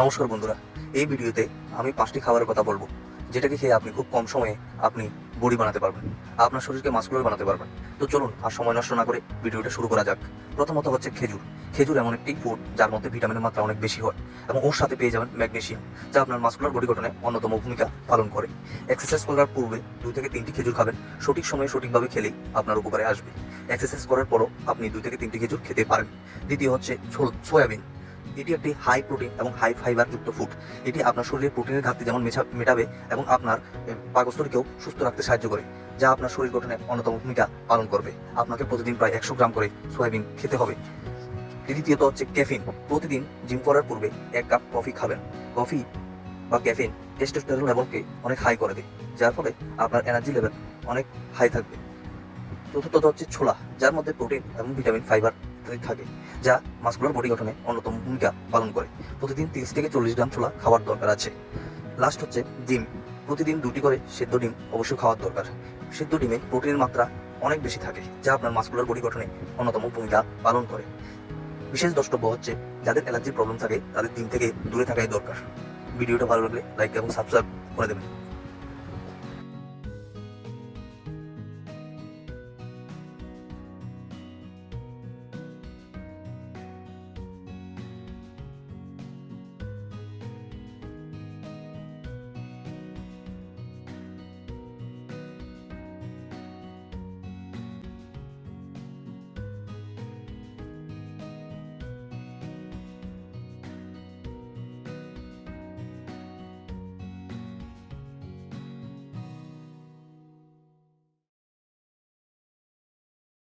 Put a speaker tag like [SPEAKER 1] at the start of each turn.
[SPEAKER 1] নমস্কার বন্ধুরা, এই ভিডিওতে আমি পাঁচটি খাবারের কথা বলব, যেটাকে খেয়ে আপনি খুব কম সময়ে আপনি বডি বানাতে পারবেন, আপনার শরীরকে মাস্কুলার বানাতে পারবেন। তো চলুন, আর সময় নষ্ট না করে ভিডিওটা শুরু করা যাক। প্রথমত হচ্ছে খেজুর। খেজুর এমন একটি ফুড যার মধ্যে ভিটামিনের মাত্রা অনেক বেশি হয় এবং ওর সাথে পেয়ে যাবেন ম্যাগনেসিয়াম যা আপনার মাস্কুলার বডি গঠনে অন্যতম ভূমিকা পালন করে। এক্সারসাইজ করার পূর্বে দুই থেকে তিনটি খেজুর খাবেন, সঠিক সময়ে সঠিকভাবে খেলেই আপনার উপকারে আসবে। এক্সারসাইজ করার পরও আপনি দুই থেকে তিনটি খেজুর খেতে পারেন। দ্বিতীয় হচ্ছে সয়াবিন। এটি একটি হাই প্রোটিন এবং হাই ফাইবার যুক্ত ফুড এটি আপনার শরীরে প্রোটিনের ঘাটতি যেমন মেটাবে এবং আপনার পাকস্থলীকেও সুস্থ রাখতে সাহায্য করে, যা আপনার শরীর গঠনে অন্যতম ভূমিকা পালন করবে। আপনাকে প্রতিদিন প্রায় একশো গ্রাম করে সয়াবিন খেতে হবে। দ্বিতীয়ত হচ্ছে ক্যাফিন প্রতিদিন জিম করার পূর্বে এক কাপ কফি খাবেন। কফি বা ক্যাফিন টেস্টোস্টেরন লেভেলকে অনেক হাই করে দেয়, যার ফলে আপনার এনার্জি লেভেল অনেক হাই থাকবে। চতুর্থত হচ্ছে ছোলা, যার মধ্যে প্রোটিন এবং ভিটামিন ফাইবার থাকে, যা মাস্কুলার বডি গঠনে অন্যতম ভূমিকা পালন করে। প্রতিদিন তিরিশ থেকে চল্লিশ গ্রাম ছোলা খাওয়ার দরকার আছে। লাস্ট হচ্ছে ডিম। প্রতিদিন দুটি করে সেদ্ধ ডিম অবশ্যই খাওয়ার দরকার। সেদ্ধ ডিমে প্রোটিনের মাত্রা অনেক বেশি থাকে, যা আপনার মাস্কুলার বডি গঠনে অন্যতম ভূমিকা পালন করে। বিশেষ দ্রষ্টব্য হচ্ছে, যাদের অ্যালার্জির প্রবলেম থাকে, তাদের ডিম থেকে দূরে থাকাই দরকার। ভিডিওটা ভালো লাগলে লাইক এবং সাবস্ক্রাইব করে দেবেন।